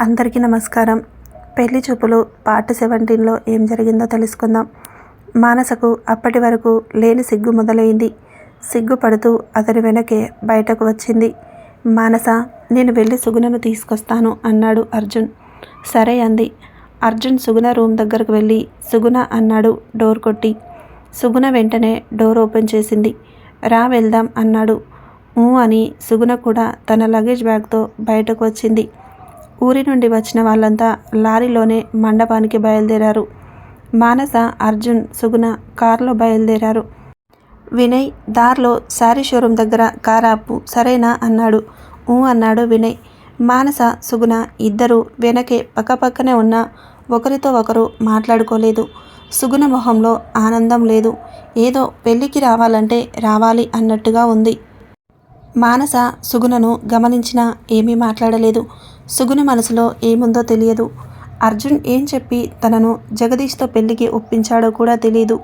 అందరికీ నమస్కారం. పెళ్ళి చూపులు పార్ట్ సెవెంటీన్లో ఏం జరిగిందో తెలుసుకుందాం. మానసకు అప్పటి వరకు లేని సిగ్గు మొదలైంది. సిగ్గుపడుతూ అతని వెనకే బయటకు వచ్చింది. మానస నేను వెళ్ళి సుగుణను తీసుకొస్తాను అన్నాడు అర్జున్. సరే అంది. అర్జున్ సుగుణ రూమ్ దగ్గరకు వెళ్ళి సుగుణ అన్నాడు డోర్ కొట్టి. సుగుణ వెంటనే డోర్ ఓపెన్ చేసింది. రా వెళ్దాం అన్నాడు. ఊ అని సుగుణ కూడా తన లగేజ్ బ్యాగ్తో బయటకు వచ్చింది. ఊరి నుండి వచ్చిన వాళ్ళంతా లారీలోనే మండపానికి బయలుదేరారు. మానస అర్జున్ సుగుణ కారులో బయలుదేరారు. వినయ్ దారిలో శారీ షోరూమ్ దగ్గర కారాపు సరేనా అన్నాడు. ఊ అన్నాడు వినయ్. మానస సుగుణ ఇద్దరు వెనకే పక్కపక్కనే ఉన్న ఒకరితో ఒకరు మాట్లాడుకోలేదు. సుగుణ మొహంలో ఆనందం లేదు. ఏదో పెళ్ళికి రావాలంటే రావాలి అన్నట్టుగా ఉంది. మానస సుగుణను గమనించినా ఏమీ మాట్లాడలేదు. సుగుణ మనసులో ఏముందో తెలియదు. అర్జున్ ఏం చెప్పి తనను జగదీష్తో పెళ్ళికి ఒప్పించాడో కూడా తెలియదు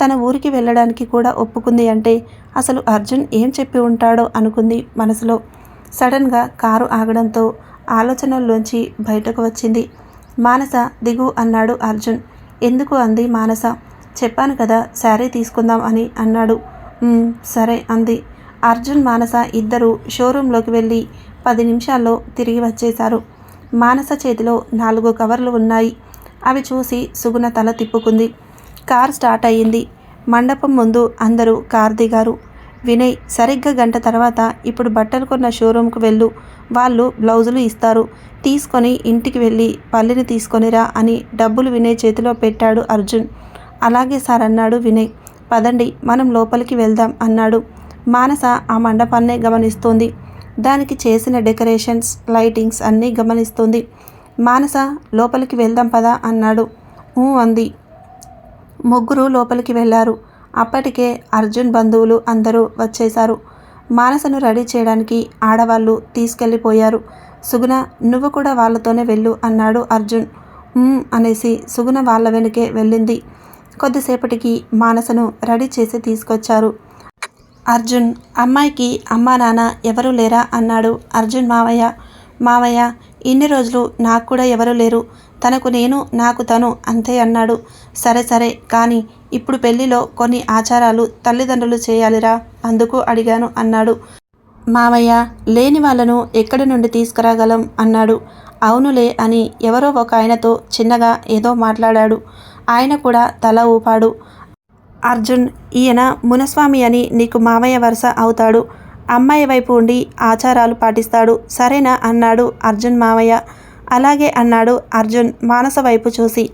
తన ఊరికి వెళ్ళడానికి కూడా ఒప్పుకుంది అంటే అసలు అర్జున్ ఏం చెప్పి ఉంటాడో అనుకుంది మనసులో. సడన్గా కారు ఆగడంతో ఆలోచనల్లోంచి బయటకు వచ్చింది. మానస దిగు అన్నాడు అర్జున్. ఎందుకు అంది మానస. చెప్పాను కదా శారీ తీసుకుందాం అని అన్నాడు. సరే అంది. అర్జున్ మానస ఇద్దరు షోరూంలోకి వెళ్ళి పది నిమిషాల్లో తిరిగి వచ్చేశారు. మానస చేతిలో నాలుగు కవర్లు ఉన్నాయి. అవి చూసి సుగుణ తల తిప్పుకుంది. కార్ స్టార్ట్ అయ్యింది. మండపం ముందు అందరూ కార్ దిగారు. వినయ్ సరిగ్గా గంట తర్వాత ఇప్పుడు బట్టలు కొన్న షోరూంకు వెళ్ళు. వాళ్ళు బ్లౌజులు ఇస్తారు. తీసుకొని ఇంటికి వెళ్ళి పల్లిని తీసుకొనిరా అని డబ్బులు వినయ్ చేతిలో పెట్టాడు అర్జున్. అలాగే సార్ అన్నాడు వినయ్. పదండి మనం లోపలికి వెళ్దాం అన్నాడు. మానస ఆ మండపాన్నే గమనిస్తోంది. దానికి చేసిన డెకరేషన్స్ లైటింగ్స్ అన్నీ గమనిస్తుంది. మానస లోపలికి వెళ్దాం పదా అన్నాడు. ఊ అంది. ముగ్గురు లోపలికి వెళ్ళారు అప్పటికే అర్జున్ బంధువులు అందరూ వచ్చేశారు. మానసను రెడీ చేయడానికి ఆడవాళ్ళు తీసుకెళ్ళిపోయారు. సుగుణ నువ్వు కూడా వాళ్ళతోనే వెళ్ళు అన్నాడు అర్జున్. అనేసి సుగుణ వాళ్ళ వెనుకే వెళ్ళింది. కొద్దిసేపటికి మానసను రెడీ చేసి తీసుకొచ్చారు. అర్జున్ అమ్మాయికి అమ్మా నాన్న ఎవరూ లేరా అన్నాడు. అర్జున్ మావయ్య మావయ్య ఇన్ని రోజులు నాకు కూడా ఎవరూ లేరు. తనకు నేను నాకు తను అంతే అన్నాడు. సరే సరే కానీ ఇప్పుడు పెళ్ళిలో కొన్ని ఆచారాలు తల్లిదండ్రులు చేయాలిరా అందుకు అడిగాను అన్నాడు. మావయ్య లేని వాళ్ళను ఎక్కడి నుండి తీసుకురాగలం అన్నాడు. అవునులే అని ఎవరో ఒక ఆయనతో చిన్నగా ఏదో మాట్లాడాడు. ఆయన కూడా తల ఊపాడు. అర్జున్ ఈయన మునస్వామి అని నీకు మావయ్య వరుస అవుతాడు. అమ్మాయి వైపు ఉండి ఆచారాలు పాటిస్తాడు. సరేనా అన్నాడు అర్జున్ మావయ్య. అలాగే అన్నాడు అర్జున్ మానస వైపు చూసి.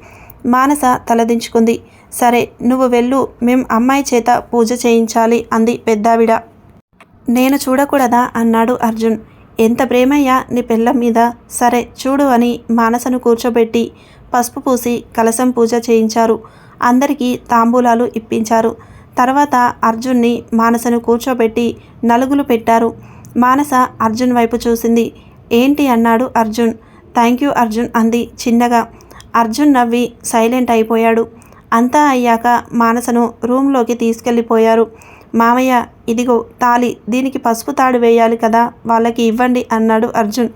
మానస తలదించుకుంది. సరే నువ్వు వెళ్ళు. మేం అమ్మాయి చేత పూజ చేయించాలి అంది పెద్దావిడ. నేను చూడకూడదా అన్నాడు అర్జున్. ఎంత ప్రేమయ్యా నీ పిల్లం మీద. సరే చూడు అని మానసను కూర్చోబెట్టి పసుపు పూసి కలసం పూజ చేయించారు. అందరికీ తాంబూలాలు ఇప్పించారు. తర్వాత అర్జున్ని మానసను కూర్చోబెట్టి నలుగులు పెట్టారు. మానస అర్జున్ వైపు చూసింది. ఏంటి అన్నాడు అర్జున్. థ్యాంక్ యూ అర్జున్ అంది చిన్నగా. అర్జున్ నవ్వి సైలెంట్ అయిపోయాడు. అంతా అయ్యాక మానసను రూమ్లోకి తీసుకెళ్ళిపోయారు. మామయ్య ఇదిగో తాలి దీనికి పసుపు తాడు వేయాలి కదా. వాళ్ళకి ఇవ్వండి అన్నాడు అర్జున్.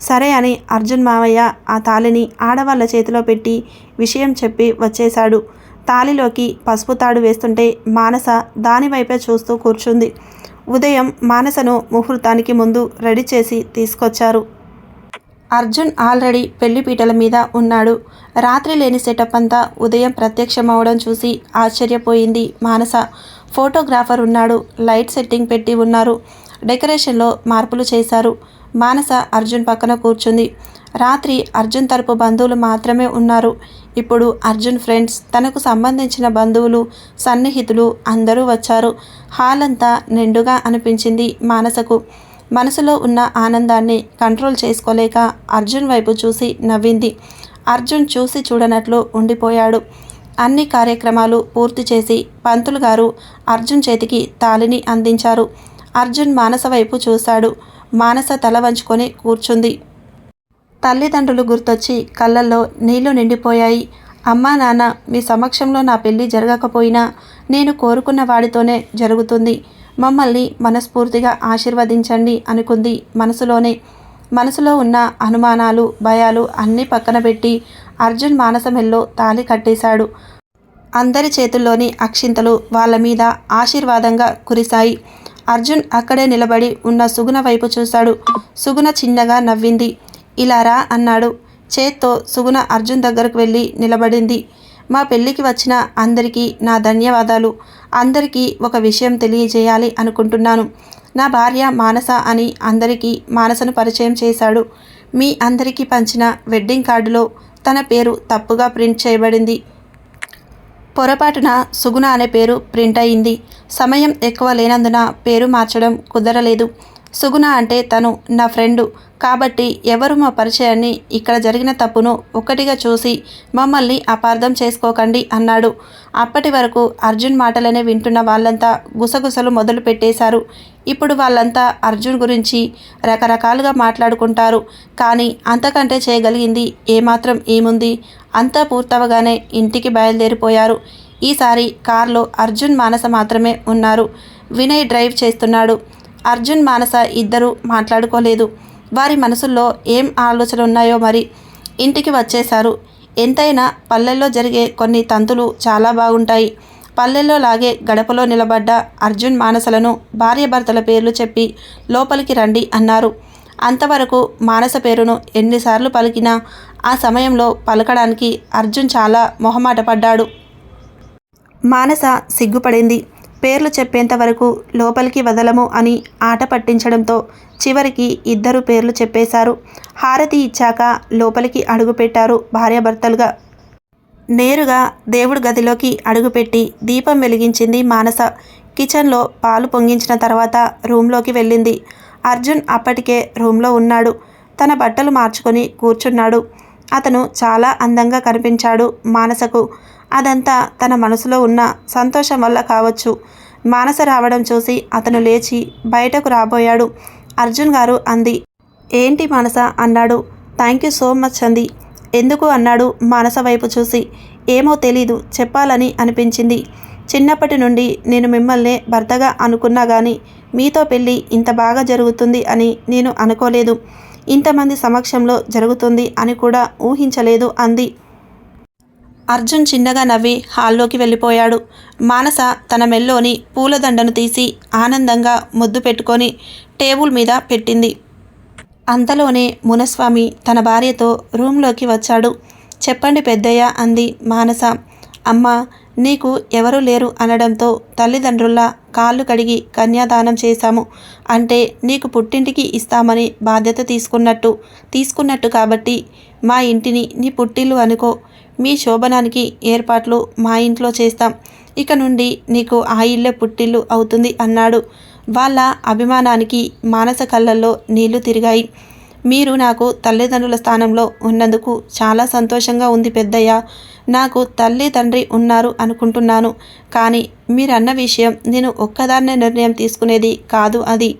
సరే అని అర్జున్ మామయ్య ఆ తాళిని ఆడవాళ్ళ చేతిలో పెట్టి విషయం చెప్పి వచ్చేశాడు. తాళిలోకి పసుపు తాడు వేస్తుంటే మానస దానివైపే చూస్తూ కూర్చుంది. ఉదయం మానసను ముహూర్తానికి ముందు రెడీ చేసి తీసుకొచ్చారు. అర్జున్ ఆల్రెడీ పెళ్ళిపీటల మీద ఉన్నాడు. రాత్రి లేని సెటప్ అంతా ఉదయం ప్రత్యక్షమవడం చూసి ఆశ్చర్యపోయింది మానస. ఫోటోగ్రాఫర్ ఉన్నాడు. లైట్ సెట్టింగ్ పెట్టి ఉన్నారు. డెకరేషన్లో మార్పులు చేశారు. మానస అర్జున్ పక్కన కూర్చుంది. రాత్రి అర్జున్ తరపు బంధువులు మాత్రమే ఉన్నారు. ఇప్పుడు అర్జున్ ఫ్రెండ్స్ తనకు సంబంధించిన బంధువులు సన్నిహితులు అందరూ వచ్చారు. హాల్ అంతా నిండుగా అనిపించింది మానసకు. మనసులో ఉన్న ఆనందాన్ని కంట్రోల్ చేసుకోలేక అర్జున్ వైపు చూసి నవ్వింది. అర్జున్ చూసి చూడనట్లు ఉండిపోయాడు. అన్ని కార్యక్రమాలు పూర్తి చేసి పంతులు గారు అర్జున్ చేతికి తాళిని అందించారు. అర్జున్ మానస వైపు చూశాడు. మానస తల వంచుకొని కూర్చుంది. తల్లిదండ్రులు గుర్తొచ్చి కళ్ళల్లో నీళ్ళు నిండిపోయాయి. అమ్మా నాన్న మీ సమక్షంలో నా పెళ్ళి జరగకపోయినా నేను కోరుకున్న వాడితోనే జరుగుతుంది. మమ్మల్ని మనస్ఫూర్తిగా ఆశీర్వదించండి అనుకుంది మనసులోనే. మనసులో ఉన్న అనుమానాలు భయాలు అన్నీ పక్కన పెట్టి అర్జున్ మానసమెల్లో తాలి తాళి కట్టేశాడు. అందరి చేతుల్లోని అక్షింతలు వాళ్ళ మీద ఆశీర్వాదంగా కురిశాయి. అర్జున్ అక్కడే నిలబడి ఉన్న సుగుణ వైపు చూశాడు. సుగుణ చిన్నగా నవ్వింది. ఇలా రా అన్నాడు. చేత్తో సుగుణ అర్జున్ దగ్గరకు వెళ్ళి నిలబడింది. మా పెళ్ళికి వచ్చిన అందరికీ నా ధన్యవాదాలు. అందరికీ ఒక విషయం తెలియజేయాలి అనుకుంటున్నాను. నా భార్య మానస అని అందరికీ మానసను పరిచయం చేశాడు. మీ అందరికీ పంచిన వెడ్డింగ్ కార్డులో తన పేరు తప్పుగా ప్రింట్ చేయబడింది. పొరపాటున సుగుణ అనే పేరు ప్రింట్ అయింది. సమయం ఎక్కువ లేనందున పేరు మార్చడం కుదరలేదు. సుగుణ అంటే తను నా ఫ్రెండు. కాబట్టి ఎవరు మా పరిచయాన్ని ఇక్కడ జరిగిన తప్పును ఒక్కటిగా చూసి మమ్మల్ని అపార్థం చేసుకోకండి అన్నాడు. అప్పటి వరకు అర్జున్ మాటలనే వింటున్న వాళ్ళంతా గుసగుసలు మొదలు పెట్టేశారు. ఇప్పుడు వాళ్ళంతా అర్జున్ గురించి రకరకాలుగా మాట్లాడుకుంటారు. కానీ అంతకంటే చేయగలిగింది ఏమాత్రం ఏముంది? అంతా పూర్తవగానే ఇంటికి బయలుదేరిపోయారు. ఈసారి కార్లో అర్జున్ మానస మాత్రమే ఉన్నారు. వినయ్ డ్రైవ్ చేస్తున్నాడు. అర్జున్ మానస ఇద్దరూ మాట్లాడుకోలేదు. వారి మనసుల్లో ఏం ఆలోచన ఉన్నాయో మరి. ఇంటికి వచ్చేశారు. ఎంతైనా పల్లెల్లో జరిగే కొన్ని తంతులు చాలా బాగుంటాయి. పల్లెల్లో లాగే గడపలో నిలబడ్డ అర్జున్ మానసలను భార్యభర్తల పేర్లు చెప్పి లోపలికి రండి అన్నారు. అంతవరకు మానస పేరును ఎన్నిసార్లు పలికినా ఆ సమయంలో పలకడానికి అర్జున్ చాలా మొహమాట పడ్డాడు. మానస సిగ్గుపడింది. పేర్లు చెప్పేంత వరకు లోపలికి వదలము అని ఆట పట్టించడంతో చివరికి ఇద్దరు పేర్లు చెప్పేశారు. హారతి ఇచ్చాక లోపలికి అడుగుపెట్టారు భార్యాభర్తలుగా. నేరుగా దేవుడి గదిలోకి అడుగుపెట్టి దీపం వెలిగించింది మానస. కిచెన్లో పాలు పొంగించిన తర్వాత రూమ్లోకి వెళ్ళింది. అర్జున్ అప్పటికే రూమ్లో ఉన్నాడు. తన బట్టలు మార్చుకొని కూర్చున్నాడు. అతను చాలా అందంగా కనిపించాడు మానసకు. అదంతా తన మనసులో ఉన్న సంతోషం వల్ల కావచ్చు. మానస రావడం చూసి అతను లేచి బయటకు రాబోయాడు. అర్జున్ గారు అంది. ఏంటి మానస? అన్నాడు. థ్యాంక్ యూ సో మచ్ అంది. ఎందుకు? అన్నాడు మానస వైపు చూసి. ఏమో తెలీదు. చెప్పాలని అనిపించింది. చిన్నప్పటి నుండి నేను మిమ్మల్ని భర్తగా అనుకున్నా కానీ మీతో పెళ్ళి ఇంత బాగా జరుగుతుంది అని నేను అనుకోలేదు. ఇంతమంది సమక్షంలో జరుగుతుంది అని కూడా ఊహించలేదు అంది. అర్జున్ చిన్నగా నవ్వి హాల్లోకి వెళ్ళిపోయాడు. మానస తన మెల్లోని పూలదండను తీసి ఆనందంగా ముద్దు పెట్టుకొని టేబుల్ మీద పెట్టింది. అంతలోనే మునస్వామి తన భార్యతో రూంలోకి వచ్చాడు. చెప్పండి పెద్దయ్య అంది మానస. అమ్మ నీకు ఎవరూ లేరు అనడంతో తల్లిదండ్రుల కాళ్ళు కడిగి కన్యాదానం చేశాము. అంటే నీకు పుట్టింటికి ఇస్తామని బాధ్యత తీసుకున్నట్టు తీసుకున్నట్టు కాబట్టి మా ఇంటిని నీ పుట్టిల్లు అనుకో. మీ శోభనానికి ఏర్పాట్లు మా ఇంట్లో చేస్తాం. ఇక నుండి నీకు ఆ ఇల్లే పుట్టిల్లు అవుతుంది అన్నాడు. వాళ్ళ అభిమానానికి మానస కళ్ళల్లో నీళ్ళు తిరిగాయి. మీరు నాకు తల్లిదండ్రుల స్థానంలో ఉన్నందుకు చాలా సంతోషంగా ఉంది పెద్దయ్య. నాకు తల్లి తండ్రి ఉన్నారు అనుకుంటున్నాను. కానీ మీరన్న విషయం నేను ఒక్కదాన్నే నిర్ణయం తీసుకునేది కాదు అది.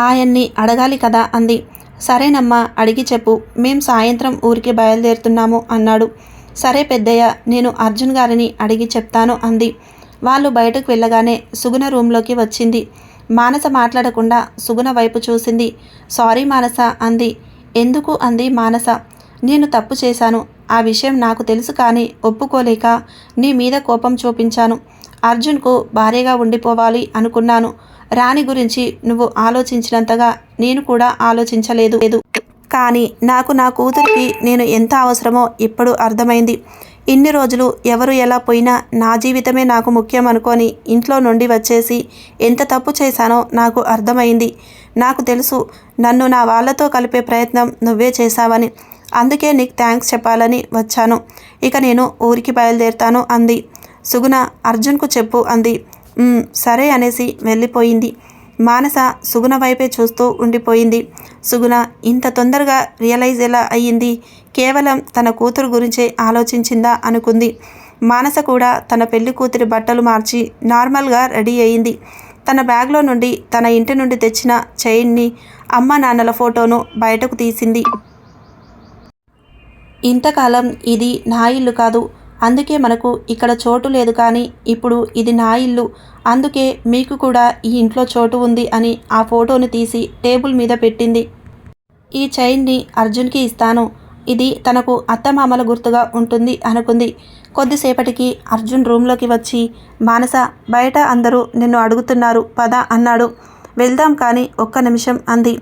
ఆయన్ని అడగాలి కదా అంది. సరేనమ్మా అడిగి చెప్పు. మేం సాయంత్రం ఊరికి బయలుదేరుతున్నాము అన్నాడు. సరే పెద్దయ్య నేను అర్జున్ గారిని అడిగి చెప్తాను అంది. వాళ్ళు బయటకు వెళ్ళగానే సుగుణ రూంలోకి వచ్చింది. మానస మాట్లాడకుండా సుగుణ వైపు చూసింది. సారీ మానస అంది. ఎందుకు? అంది మానస. నేను తప్పు చేశాను. ఆ విషయం నాకు తెలుసు కానీ ఒప్పుకోలేక నీ మీద కోపం చూపించాను. అర్జున్కు భార్యగా ఉండిపోవాలి అనుకున్నాను. రాణి గురించి నువ్వు ఆలోచించినంతగా నేను కూడా ఆలోచించలేదు. లేదు కానీ నాకు నా కూతురికి నేను ఎంత అవసరమో ఇప్పుడు అర్థమైంది. ఇన్ని రోజులు ఎవరు ఎలా పోయినా నా జీవితమే నాకు ముఖ్యం అనుకొని ఇంట్లో నుండి వచ్చేసి ఎంత తప్పు చేశానో నాకు అర్థమైంది. నాకు తెలుసు నన్ను నా వాళ్ళతో కలిపే ప్రయత్నం నువ్వే చేశావని. అందుకే నీకు థ్యాంక్స్ చెప్పాలని వచ్చాను. ఇక నేను ఊరికి బయలుదేరుతాను అంది. సుగుణ అర్జున్కు చెప్పు అంది. సరే అనేసి వెళ్ళిపోయింది. మానస సుగుణ వైపే చూస్తూ ఉండిపోయింది. సుగుణ ఇంత తొందరగా రియలైజ్ ఎలా అయ్యింది? కేవలం తన కూతురు గురించే ఆలోచించిందా అనుకుంది. మానస కూడా తన పెళ్ళి కూతురి బట్టలు మార్చి నార్మల్గా రెడీ అయింది తన బ్యాగ్లో నుండి తన ఇంటి నుండి తెచ్చిన చైన్ని అమ్మ నాన్నల ఫోటోను బయటకు తీసింది. ఇంతకాలం ఇది నా ఇల్లు కాదు. అందుకే మనకు ఇక్కడ చోటు లేదు కానీ ఇప్పుడు ఇది నా ఇల్లు. అందుకే మీకు కూడా ఈ ఇంట్లో చోటు ఉంది అని ఆ ఫోటోను తీసి టేబుల్ మీద పెట్టింది. ఈ చైన్ని అర్జున్కి ఇస్తాను. ఇది తనకు అత్తమామల గుర్తుగా ఉంటుంది అనుకుంది. కొద్దిసేపటికి అర్జున్ రూమ్లోకి వచ్చి మానస బయట అందరూ నిన్ను అడుగుతున్నారు. పద అన్నాడు. వెళ్దాం కానీ ఒక్క నిమిషం అంది.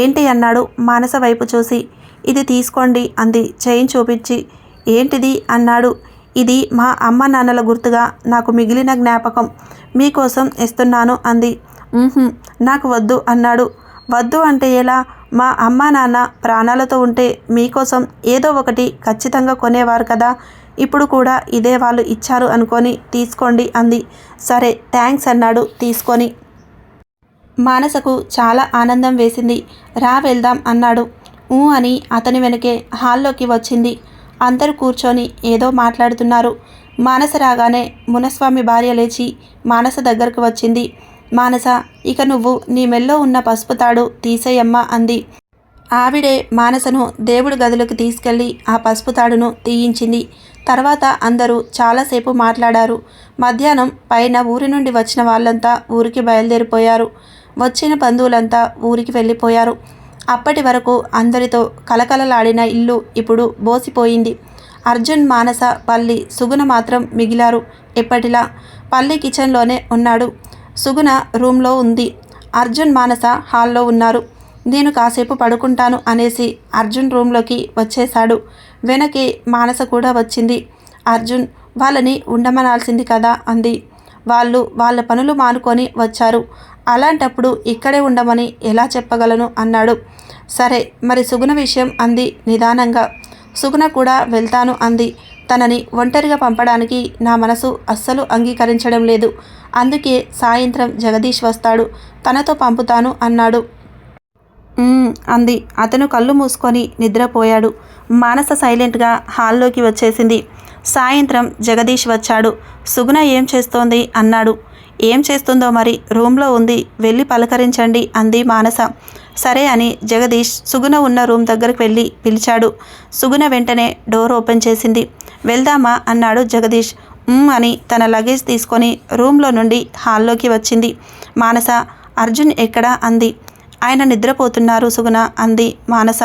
ఏంటి అన్నాడు మానస వైపు చూసి. ఇది తీసుకోండి అంది చైన్ చూపించి. ఏంటిది అన్నాడు. ఇది మా అమ్మ నాన్నల గుర్తుగా నాకు మిగిలిన జ్ఞాపకం. మీకోసం ఇస్తున్నాను అంది. నాకు వద్దు అన్నాడు. వద్దు అంటే ఎలా? మా అమ్మ నాన్న ప్రాణాలతో ఉంటే మీకోసం ఏదో ఒకటి ఖచ్చితంగా కొనేవారు కదా. ఇప్పుడు కూడా ఇదే వాళ్ళు ఇచ్చారు అనుకొని తీసుకోండి అంది. సరే థ్యాంక్స్ అన్నాడు తీసుకొని. మానసకు చాలా ఆనందం వేసింది. రా వెళ్దాం అన్నాడు. ఊ అని అతని వెనకే హాల్లోకి వచ్చింది. అందరూ కూర్చొని ఏదో మాట్లాడుతున్నారు. మానస రాగానే మునస్వామి భార్య లేచి మానస దగ్గరకు వచ్చింది. మానస ఇక నువ్వు నీ మెల్లో ఉన్న పసుపు తాడు తీసేయమ్మా అంది. ఆవిడే మానసను దేవుడి గదిలోకి తీసుకెళ్ళి ఆ పసుపు తాడును తీయించింది. తర్వాత అందరూ చాలాసేపు మాట్లాడారు. మధ్యాహ్నం పైన ఊరి నుండి వచ్చిన వాళ్ళంతా ఊరికి బయలుదేరిపోయారు. వచ్చిన బంధువులంతా ఊరికి వెళ్ళిపోయారు. అప్పటి వరకు అందరితో కలకలలాడిన ఇల్లు ఇప్పుడు బోసిపోయింది. అర్జున్ మానస పల్లి సుగుణ మాత్రం మిగిలారు. ఎప్పటిలా పల్లి కిచెన్లోనే ఉన్నాడు. సుగుణ రూమ్లో ఉంది. అర్జున్ మానస హాల్లో ఉన్నారు. నేను కాసేపు పడుకుంటాను అనేసి అర్జున్ రూమ్లోకి వచ్చేశాడు. వెనకే మానస కూడా వచ్చింది. అర్జున్ వాళ్ళని ఉండమనాల్సింది కదా అంది. వాళ్ళు వాళ్ళ పనులు మానుకొని వచ్చారు. అలాంటప్పుడు ఇక్కడే ఉండమని ఎలా చెప్పగలను? అన్నాడు. సరే మరి సుగుణ విషయం అంది నిదానంగా. సుగుణ కూడా వెళ్తాను అంది. తనని ఒంటరిగా పంపడానికి నా మనసు అస్సలు అంగీకరించడం లేదు. అందుకే సాయంత్రం జగదీష్ వస్తాడు. తనతో పంపుతాను అన్నాడు. అంది. అతను కళ్ళు మూసుకొని నిద్రపోయాడు. మానస సైలెంట్గా హాల్లోకి వచ్చేసింది. సాయంత్రం జగదీష్ వచ్చాడు. సుగుణ ఏం చేస్తోంది? అన్నాడు. ఏం చేస్తుందో మరి? రూమ్లో ఉంది. వెళ్ళి పలకరించండి అంది మానస. సరే అని జగదీష్ సుగుణ ఉన్న రూమ్ దగ్గరికి వెళ్ళి పిలిచాడు. సుగుణ వెంటనే డోర్ ఓపెన్ చేసింది. వెళ్దామా? అన్నాడు జగదీష్. "ఉమ్" అని తన లగేజ్ తీసుకొని రూమ్లో నుండి హాల్లోకి వచ్చింది. మానస అర్జున్ ఎక్కడా? అంది. ఆయన నిద్రపోతున్నారు సుగుణ అంది మానస.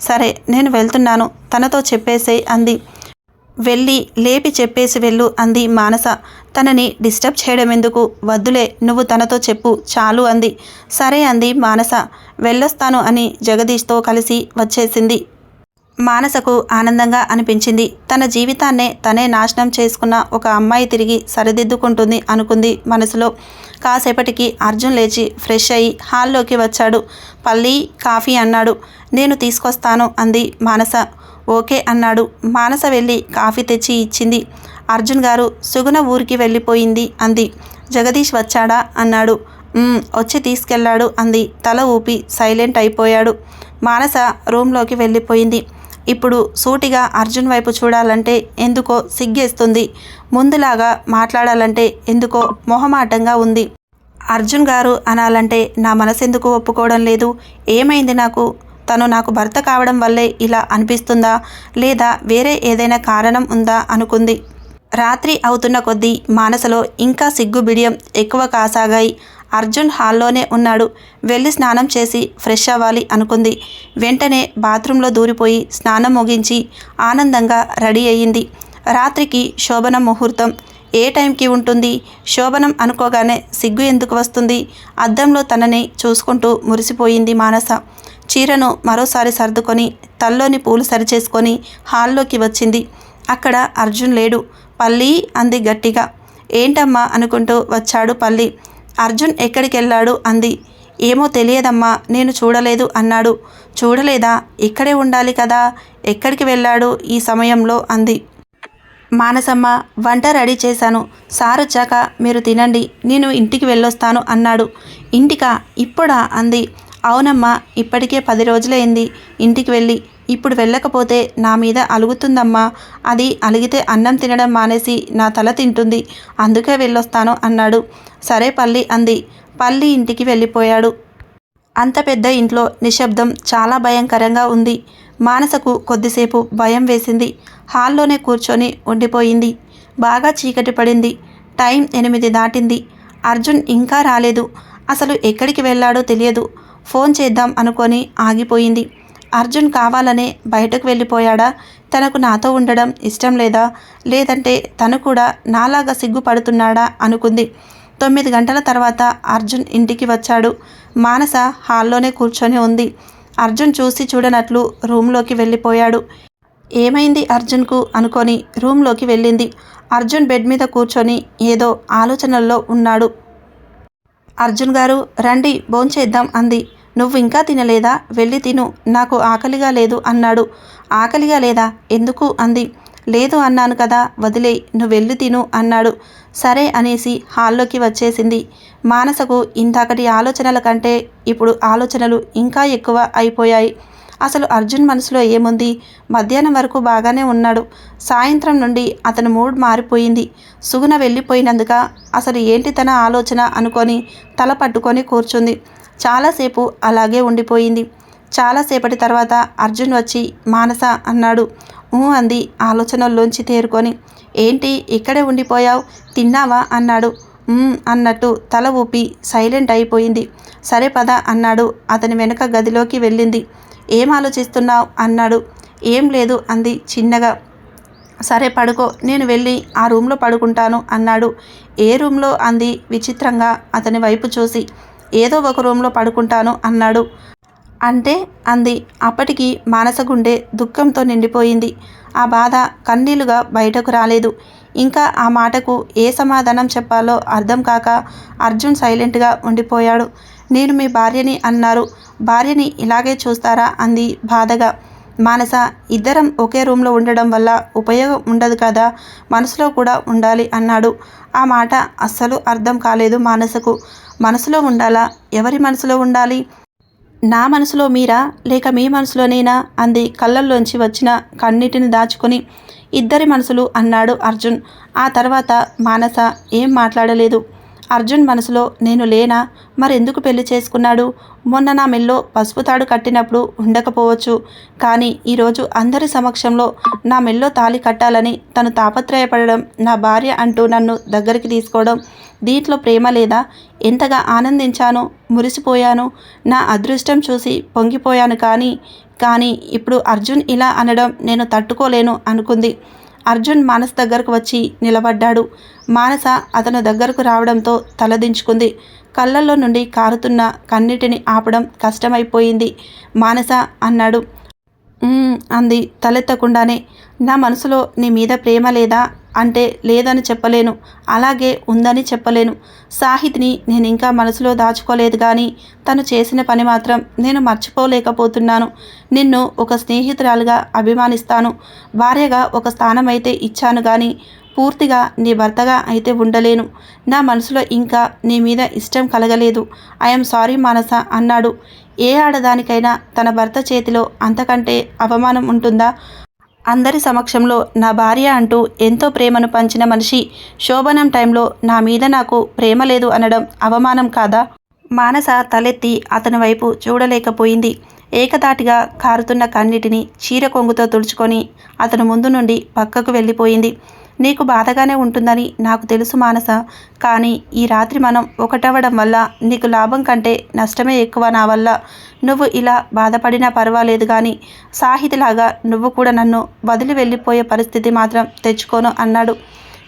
సరే నేను వెళ్తున్నాను. తనతో చెప్పేసే అంది. వెళ్ళి లేపి చెప్పేసి వెళ్ళు అంది మానస. తనని డిస్టర్బ్ చేయడం ఎందుకు వద్దులే నువ్వు తనతో చెప్పు చాలు అంది. సరే అంది మానస. వెళ్ళొస్తాను అని జగదీష్తో కలిసి వచ్చేసింది. మానసకు ఆనందంగా అనిపించింది. తన జీవితాన్నే తనే నాశనం చేసుకున్న ఒక అమ్మాయి తిరిగి సరిదిద్దుకుంటుంది అనుకుంది మనసులో. కాసేపటికి అర్జున్ లేచి ఫ్రెష్ అయ్యి హాల్లోకి వచ్చాడు. పల్లి కాఫీ అన్నాడు. నేను తీసుకొస్తాను అంది మానస. ఓకే అన్నాడు. మానస వెళ్ళి కాఫీ తెచ్చి ఇచ్చింది. అర్జున్ గారు సుగుణ ఊరికి వెళ్ళిపోయింది అంది. జగదీష్ వచ్చాడా? అన్నాడు. వచ్చి తీసుకెళ్ళాడు అంది. తల ఊపి సైలెంట్ అయిపోయాడు. మానస రూమ్లోకి వెళ్ళిపోయింది. ఇప్పుడు సూటిగా అర్జున్ వైపు చూడాలంటే ఎందుకో సిగ్గేస్తుంది. ముందులాగా మాట్లాడాలంటే ఎందుకో మొహమాటంగా ఉంది. అర్జున్ గారు అనాలంటే నా మనసెందుకు ఒప్పుకోవడం లేదు? ఏమైంది నాకు? తను నాకు భర్త కావడం వల్లే ఇలా అనిపిస్తుందా? లేదా వేరే ఏదైనా కారణం ఉందా? అనుకుంది. రాత్రి అవుతున్న కొద్దీ మానసలో ఇంకా సిగ్గు బిడియం ఎక్కువ కాసాగాయి. అర్జున్ హాల్లోనే ఉన్నాడు. వెళ్ళి స్నానం చేసి ఫ్రెష్ అవ్వాలి అనుకుంది. వెంటనే బాత్రూంలో దూరిపోయి స్నానం ముగించి ఆనందంగా రెడీ అయ్యింది. రాత్రికి శోభనం ముహూర్తం. ఏ టైంకి ఉంటుంది? శోభనం అనుకోగానే సిగ్గు ఎందుకు వస్తుంది? అద్దంలో తనని చూసుకుంటూ మురిసిపోయింది మానస. చీరను మరోసారి సర్దుకొని తల్లోని పూలు సరిచేసుకొని హాల్లోకి వచ్చింది. అక్కడ అర్జున్ లేడు. పల్లి అంది గట్టిగా. ఏంటమ్మా అనుకుంటూ వచ్చాడు పల్లి. అర్జున్ ఎక్కడికి వెళ్ళాడు అంది. ఏమో తెలియదమ్మా నేను చూడలేదు అన్నాడు. చూడలేదా? ఇక్కడే ఉండాలి కదా. ఎక్కడికి వెళ్ళాడు ఈ సమయంలో అంది. మానసమ్మ వంట రెడీ చేశాను. సార్ వచ్చాక మీరు తినండి. నేను ఇంటికి వెళ్ళొస్తాను అన్నాడు. ఇంటికా? ఇప్పుడా? అంది. అవునమ్మా ఇప్పటికే పది రోజులైంది. ఇంటికి వెళ్ళి ఇప్పుడు వెళ్ళకపోతే నా మీద అలుగుతుందమ్మా. అది అలిగితే అన్నం తినడం మానేసి నా తల తింటుంది. అందుకే వెళ్ళొస్తాను అన్నాడు. సరే పల్లి అంది. పల్లి ఇంటికి వెళ్ళిపోయాడు. అంత పెద్ద ఇంట్లో నిశ్శబ్దం చాలా భయంకరంగా ఉంది. మానసకు కొద్దిసేపు భయం వేసింది. హాల్లోనే కూర్చొని ఉండిపోయింది. బాగా చీకటి పడింది. టైం ఎనిమిది దాటింది. అర్జున్ ఇంకా రాలేదు. అసలు ఎక్కడికి వెళ్ళాడో తెలియదు. ఫోన్ చేద్దాం అనుకొని ఆగిపోయింది. అర్జున్ కావాలనే బయటకు వెళ్ళిపోయాడా? తనకు నాతో ఉండడం ఇష్టం లేదా? లేదంటే తను కూడా నాలాగా సిగ్గుపడుతున్నాడా అనుకుంది. తొమ్మిది గంటల తర్వాత అర్జున్ ఇంటికి వచ్చాడు. మానస హాల్లోనే కూర్చొని ఉంది. అర్జున్ చూసి చూడనట్లు రూమ్లోకి వెళ్ళిపోయాడు. ఏమైంది అర్జున్కు అనుకొని రూమ్లోకి వెళ్ళింది. అర్జున్ బెడ్ మీద కూర్చొని ఏదో ఆలోచనల్లో ఉన్నాడు. అర్జున్ గారు రండి భోంచేద్దాం అంది. నువ్వు ఇంకా తినలేదా? వెళ్ళి తిను. నాకు ఆకలిగా లేదు అన్నాడు. ఆకలిగా లేదా? ఎందుకు అంది. లేదు అన్నాను కదా వదిలే. నువ్వు వెళ్ళి తిను అన్నాడు. సరే అనేసి హాల్లోకి వచ్చేసింది. మానసకు ఇందాకటి ఆలోచనల కంటే ఇప్పుడు ఆలోచనలు ఇంకా ఎక్కువ అయిపోయాయి. అసలు అర్జున్ మనసులో ఏముంది? మధ్యాహ్నం వరకు బాగానే ఉన్నాడు. సాయంత్రం నుండి అతని మూడ్ మారిపోయింది. సుగుణ వెళ్ళిపోయినందుక అసలు ఏంటి తన ఆలోచన అనుకొని తల పట్టుకొని కూర్చుంది. చాలాసేపు అలాగే ఉండిపోయింది. చాలాసేపటి తర్వాత అర్జున్ వచ్చి మానస అన్నాడు. ఊ అంది ఆలోచనల్లోంచి తేరుకొని. ఏంటి ఇక్కడే ఉండిపోయావు? తిన్నావా? అన్నాడు. అన్నట్టు తల ఊపి సైలెంట్ అయిపోయింది. సరే పద అన్నాడు. అతని వెనుక గదిలోకి వెళ్ళింది. ఏం ఆలోచిస్తున్నావు? అన్నాడు. ఏం లేదు అంది చిన్నగా. సరే పడుకో నేను వెళ్ళి ఆ రూమ్లో పడుకుంటాను అన్నాడు. ఏ రూమ్లో? అంది విచిత్రంగా అతని వైపు చూసి. ఏదో ఒక రూమ్లో పడుకుంటాను అన్నాడు. అంటే? అంది. అప్పటికి మానస గుండె దుఃఖంతో నిండిపోయింది. ఆ బాధ కన్నీళ్ళుగా బయటకు రాలేదు. ఇంకా ఆ మాటకు ఏ సమాధానం చెప్పాలో అర్థం కాక అర్జున్ సైలెంట్గా ఉండిపోయాడు. నేను మీ భార్యని అన్నారు. భార్యని ఇలాగే చూస్తారా? అంది బాధగా. మానస ఇద్దరం ఒకే రూమ్లో ఉండడం వల్ల ఉపయోగం ఉండదు కదా మనసులో కూడా ఉండాలి అన్నాడు. ఆ మాట అస్సలు అర్థం కాలేదు మానసకు. మనసులో ఉండాలా? ఎవరి మనసులో ఉండాలి? నా మనసులో మీరా? లేక మీ మనసులోనేనా? అంది కళ్ళల్లోంచి వచ్చిన కన్నిటిని దాచుకొని. ఇద్దరి మనసులు అన్నాడు అర్జున్. ఆ తర్వాత మానస ఏం మాట్లాడలేదు. అర్జున్ మనసులో నేను లేనా? మరెందుకు పెళ్ళి చేసుకున్నాడు? మొన్న నా మెల్లో పసుపు తాడు కట్టినప్పుడు ఉండకపోవచ్చు. కానీ ఈరోజు అందరి సమక్షంలో నా మెల్లో తాళి కట్టాలని తను తాపత్రయపడడం నా భార్య అంటూ నన్ను దగ్గరికి తీసుకోవడం దీంట్లో ప్రేమ లేదా? ఎంతగా ఆనందించాను మురిసిపోయాను. నా అదృష్టం చూసి పొంగిపోయాను కానీ కానీ ఇప్పుడు అర్జున్ ఇలా అనడం నేను తట్టుకోలేను అనుకుంది. అర్జున్ మనసు దగ్గరకు వచ్చి నిలబడ్డాడు. మానస అతను దగ్గరకు రావడంతో తలదించుకుంది. కళ్ళల్లో నుండి కారుతున్న కన్నిటిని ఆపడం కష్టమైపోయింది. మానస అన్నాడు. అంది తలెత్తకుండానే. నా మనసులో నీ మీద ప్రేమ లేదా? అంటే లేదని చెప్పలేను. అలాగే ఉందని చెప్పలేను. సాహితిని నేను ఇంకా మనసులో దాచుకోలేదు కానీ తను చేసిన పని మాత్రం నేను మర్చిపోలేకపోతున్నాను. నిన్ను ఒక స్నేహితురాలుగా అభిమానిస్తాను. భార్యగా ఒక స్థానం అయితే ఇచ్చాను కానీ పూర్తిగా నీ భర్తగా అయితే ఉండలేను. నా మనసులో ఇంకా నీ మీద ఇష్టం కలగలేదు. ఐఎమ్ సారీ మానస అన్నాడు. ఏ ఆడదానికైనా తన భర్త చేతిలో అంతకంటే అవమానం ఉంటుందా? అందరి సమక్షంలో నా భార్య అంటూ ఎంతో ప్రేమను పంచిన మనిషి శోభనం టైంలో నా మీద నాకు ప్రేమ లేదు అనడం అవమానం కాదా? మానస తలెత్తి అతని వైపు చూడలేకపోయింది. ఏకదాటిగా కారుతున్న కన్నిటిని చీర కొంగుతో తుడుచుకొని అతను ముందు నుండి పక్కకు వెళ్ళిపోయింది. నీకు బాధగానే ఉంటుందని నాకు తెలుసు మానస. కానీ ఈ రాత్రి మనం ఒకటవ్వడం వల్ల నీకు లాభం కంటే నష్టమే ఎక్కువ నా వల్ల. నువ్వు ఇలా బాధపడినా పర్వాలేదు కానీ సాహితిలాగా నువ్వు కూడా నన్ను వదిలి వెళ్ళిపోయే పరిస్థితి మాత్రం తెచ్చుకోను అన్నాడు.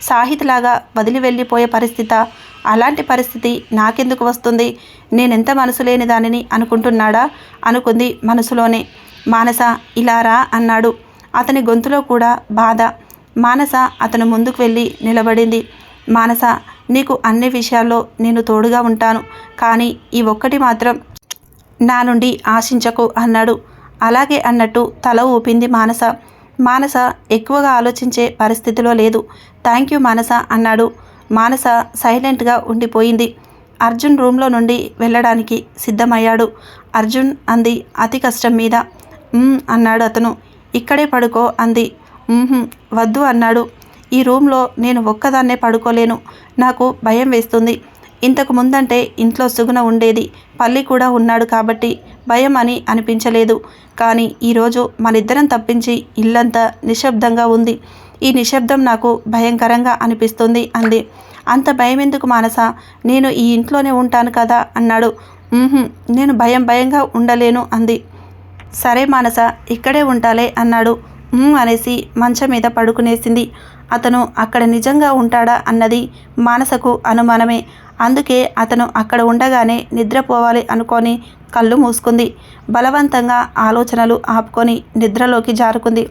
సాహితిలాగా వదిలి వెళ్ళిపోయే పరిస్థితి? అలాంటి పరిస్థితి నాకెందుకు వస్తుంది? నేనెంత మనసు లేని దానిని అనుకుంటున్నాడా? అనుకుంది మనసులోనే. మానస ఇలా రా అన్నాడు. అతని గొంతులో కూడా బాధ. మానస అతను ముందుకు వెళ్ళి నిలబడింది. మానస నీకు అన్ని విషయాల్లో నేను తోడుగా ఉంటాను కానీ ఈ ఒక్కటి మాత్రం నా నుండి ఆశించకు అన్నాడు. అలాగే అన్నట్టు తల ఊపింది మానస. మానస ఎక్కువగా ఆలోచించే పరిస్థితిలో లేదు. థ్యాంక్ యూ మానస అన్నాడు. మానస సైలెంట్గా ఉండిపోయింది. అర్జున్ రూమ్లో నుండి వెళ్ళడానికి సిద్ధమయ్యాడు. అర్జున్ అంది అతి కష్టం మీద. అన్నాడు అతను. ఇక్కడే పడుకో అంది. వద్దు అన్నాడు. ఈ రూమ్లో నేను ఒక్కదాన్నే పడుకోలేను. నాకు భయం వేస్తుంది. ఇంతకు ముందంటే ఇంట్లో సుగుణ ఉండేది. పల్లి కూడా ఉన్నాడు కాబట్టి భయం అని అనిపించలేదు. కానీ ఈరోజు మనిద్దరం తప్పించి ఇల్లంతా నిశ్శబ్దంగా ఉంది. ఈ నిశ్శబ్దం నాకు భయంకరంగా అనిపిస్తుంది అంది. అంత భయం ఎందుకు మానస? నేను ఈ ఇంట్లోనే ఉంటాను కదా అన్నాడు. నేను భయం భయంగా ఉండలేను అంది. సరే మానస ఇక్కడే ఉంటాలే అన్నాడు. అనేసి మంచం మీద పడుకునేసింది. అతను అక్కడ నిజంగా ఉంటాడా అన్నది మానసకు అనుమానమే. అందుకే అతను అక్కడ ఉండగానే నిద్రపోవాలి అనుకొని కళ్ళు మూసుకుంది. బలవంతంగా ఆలోచనలు ఆపుకొని నిద్రలోకి జారుకుంది.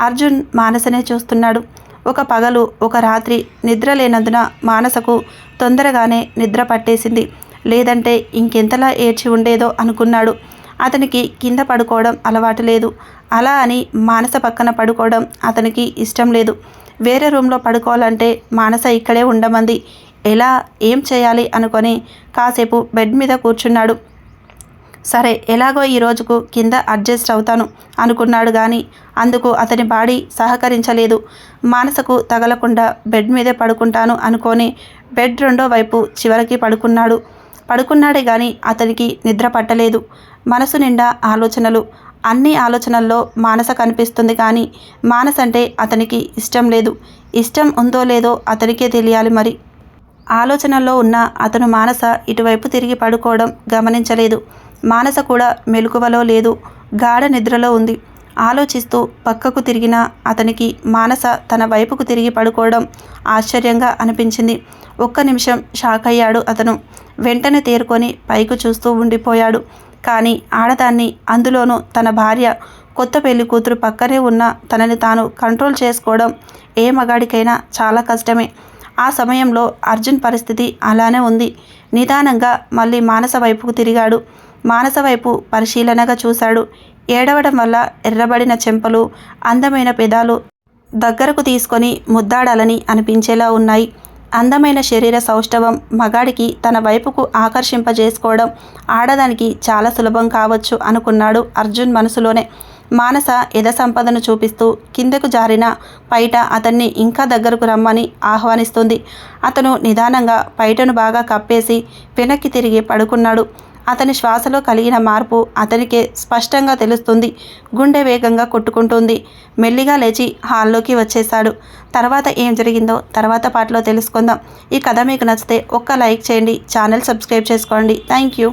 అర్జున్ మానసనే చూస్తున్నాడు. ఒక పగలు ఒక రాత్రి నిద్ర లేనందున మానసకు తొందరగానే నిద్ర పట్టేసింది. లేదంటే ఇంకెంతలా ఏడ్చి ఉండేదో అనుకున్నాడు. అతనికి కింద పడుకోవడం అలవాటు లేదు. అలా అని మానస పక్కన పడుకోవడం అతనికి ఇష్టం లేదు. వేరే రూమ్లో పడుకోవాలంటే మానస ఇక్కడే ఉండమంది. ఎలా ఏం చేయాలి అనుకొని కాసేపు బెడ్ మీద కూర్చున్నాడు. సరే ఎలాగో ఈ రోజుకు కింద అడ్జస్ట్ అవుతాను అనుకున్నాడు కానీ అందుకు అతని బాడీ సహకరించలేదు. మానసకు తగలకుండా బెడ్ మీదే పడుకుంటాను అనుకొని బెడ్ రెండో వైపు చివరికి పడుకున్నాడు. పడుకున్నాడే కానీ అతనికి నిద్ర పట్టలేదు. మనసు నిండా ఆలోచనలు. అన్ని ఆలోచనల్లో మానస కనిపిస్తుంది కానీ మానస అంటే అతనికి ఇష్టం లేదు. ఇష్టం ఉందో లేదో అతనికే తెలియాలి మరి. ఆలోచనల్లో ఉన్న అతను మానస ఇటువైపు తిరిగి పడుకోవడం గమనించలేదు. మానస కూడా మెలకువలో లేదు. గాఢ నిద్రలో ఉంది. ఆలోచిస్తూ పక్కకు తిరిగిన అతనికి మానస తన వైపుకు తిరిగి పడుకోవడం ఆశ్చర్యంగా అనిపించింది. ఒక్క నిమిషం షాక్ అయ్యాడు అతను. వెంటనే తేరుకొని పైకి చూస్తూ ఉండిపోయాడు. కానీ ఆడదాన్ని అందులోనూ తన భార్య కొత్త పెళ్ళి కూతురు పక్కనే ఉన్న తనని తాను కంట్రోల్ చేసుకోవడం ఏ మగాడికైనా చాలా కష్టమే. ఆ సమయంలో అర్జున్ పరిస్థితి అలానే ఉంది. నిదానంగా మళ్ళీ మానస వైపుకు తిరిగాడు. మానస వైపు పరిశీలనగా చూశాడు. ఏడవడం వల్ల ఎర్రబడిన చెంపలు అందమైన పెదాలు దగ్గరకు తీసుకొని ముద్దాడాలని అనిపించేలా ఉన్నాయి. అందమైన శరీర సౌష్ఠవం మగాడికి తన వైపుకు ఆకర్షింపజేసుకోవడం ఆడదానికి చాలా సులభం కావచ్చు అనుకున్నాడు అర్జున్ మనసులోనే. మానస యథ సంపదను చూపిస్తూ కిందకు జారిన పైట అతన్ని ఇంకా దగ్గరకు రమ్మని ఆహ్వానిస్తుంది. అతను నిదానంగా పైటను బాగా కప్పేసి వెనక్కి తిరిగి పడుకున్నాడు. అతని శ్వాసలో కలిగిన మార్పు అతనికే స్పష్టంగా తెలుస్తుంది. గుండె వేగంగా కొట్టుకుంటుంది. మెల్లిగా లేచి హాల్లోకి వచ్చేశాడు. తర్వాత ఏం జరిగిందో తర్వాత పాటలో తెలుసుకుందాం. ఈ కథ మీకు నచ్చితే ఒక్క లైక్ చేయండి. ఛానల్ సబ్స్క్రైబ్ చేసుకోండి. Thank you.